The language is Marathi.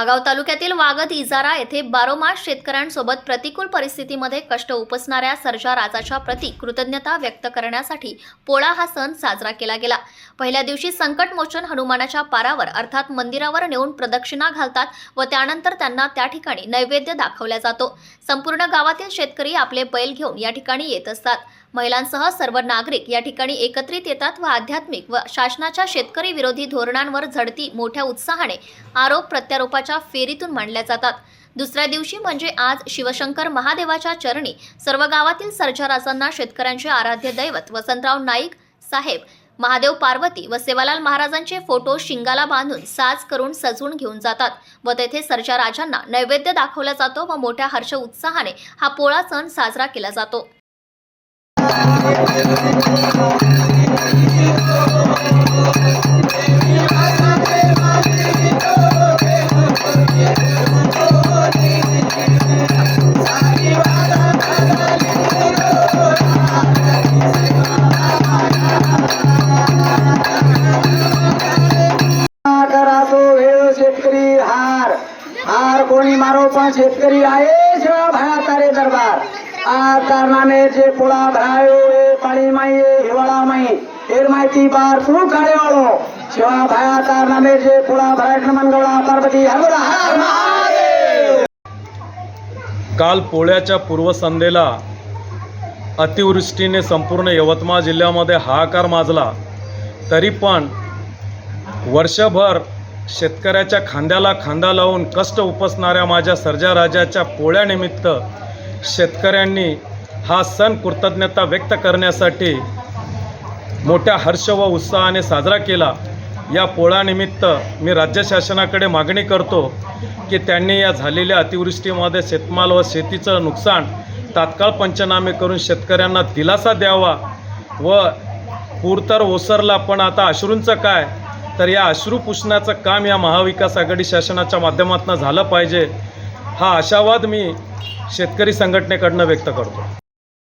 महागाव तालुक्यातील वागद इजारा येथे बारोमास शेतकऱ्यांसोबत प्रतिकूल परिस्थितीमध्ये कष्ट उपसणाऱ्या सर्जा राजाच्या प्रती कृतज्ञता व्यक्त करण्यासाठी पोळा हा सण साजरा केला गेला. पहिल्या दिवशी संकटमोचन हनुमानाच्या पारावर अर्थात मंदिरावर नेऊन प्रदक्षिणा घालतात व त्यानंतर त्यांना त्या ठिकाणी नैवेद्य दाखवला जातो. संपूर्ण गावातील शेतकरी आपले बैल घेऊन या ठिकाणी येत असतात. महिलांसह सर्व नागरिक या ठिकाणी एकत्रित येतात व आध्यात्मिक व शासनाच्या शेतकरी विरोधी धोरणांवर झडती मोठ्या उत्साहाने आरोप प्रत्यारोपाच्या फेरीतून मांडल्या जातात. दुसऱ्या दिवशी म्हणजे आज शिवशंकर महादेवाच्या चरणी सर्व गावातील सर्जाराजांना शेतकऱ्यांचे आराध्य दैवत वसंतराव नाईक साहेब महादेव पार्वती व सेवालाल महाराजांचे फोटो शिंगाला बांधून साज करून सजवून घेऊन जातात व तेथे सर्जा राजांना नैवेद्य दाखवला जातो व मोठ्या हर्ष उत्साहाने हा पोळा सण साजरा केला जातो. शेतकरी मारो शेतकरी आहे शिवा भया तारे दरबार. आ कारणाने जे पोळा भरायो ए पाणी माई ए हिवाळा माई एर माहिती बार तू काळे वाळो शिवा भया कारणाने जे पोळा भराय मनगवळा पार्वती काल पोळ्याच्या पूर्वसंध्येला अतिवृष्टीने संपूर्ण यवतमाळ जिल्ह्यामध्ये हाहाकार माजला. तरी पण वर्षभर शेतकऱ्याच्या खांद्याला खांदा लावून कष्ट उपसणाऱ्या माझ्या सर्जा राजाच्या पोळ्यानिमित्त शेतकऱ्यांनी हा सण कृतज्ञता व्यक्त करण्यासाठी मोठ्या हर्ष व उत्साहाने साजरा केला. या पोळानिमित्त मी राज्य शासनाकडे मागणी करतो की त्यांनी या झालेल्या अतिवृष्टीमध्ये शेतमाल व शेतीचं नुकसान तात्काळ पंचनामे करून शेतकऱ्यांना दिलासा द्यावा व पूर तर ओसरला. पण आता अश्रूंचं काय? तर या अश्रू पुसण्याचं काम या महाविकास आघाडी शासनाच्या माध्यमातून झालं पाहिजे. हा आशावाद मी शेतकरी संघटनेकडनं व्यक्त करतो.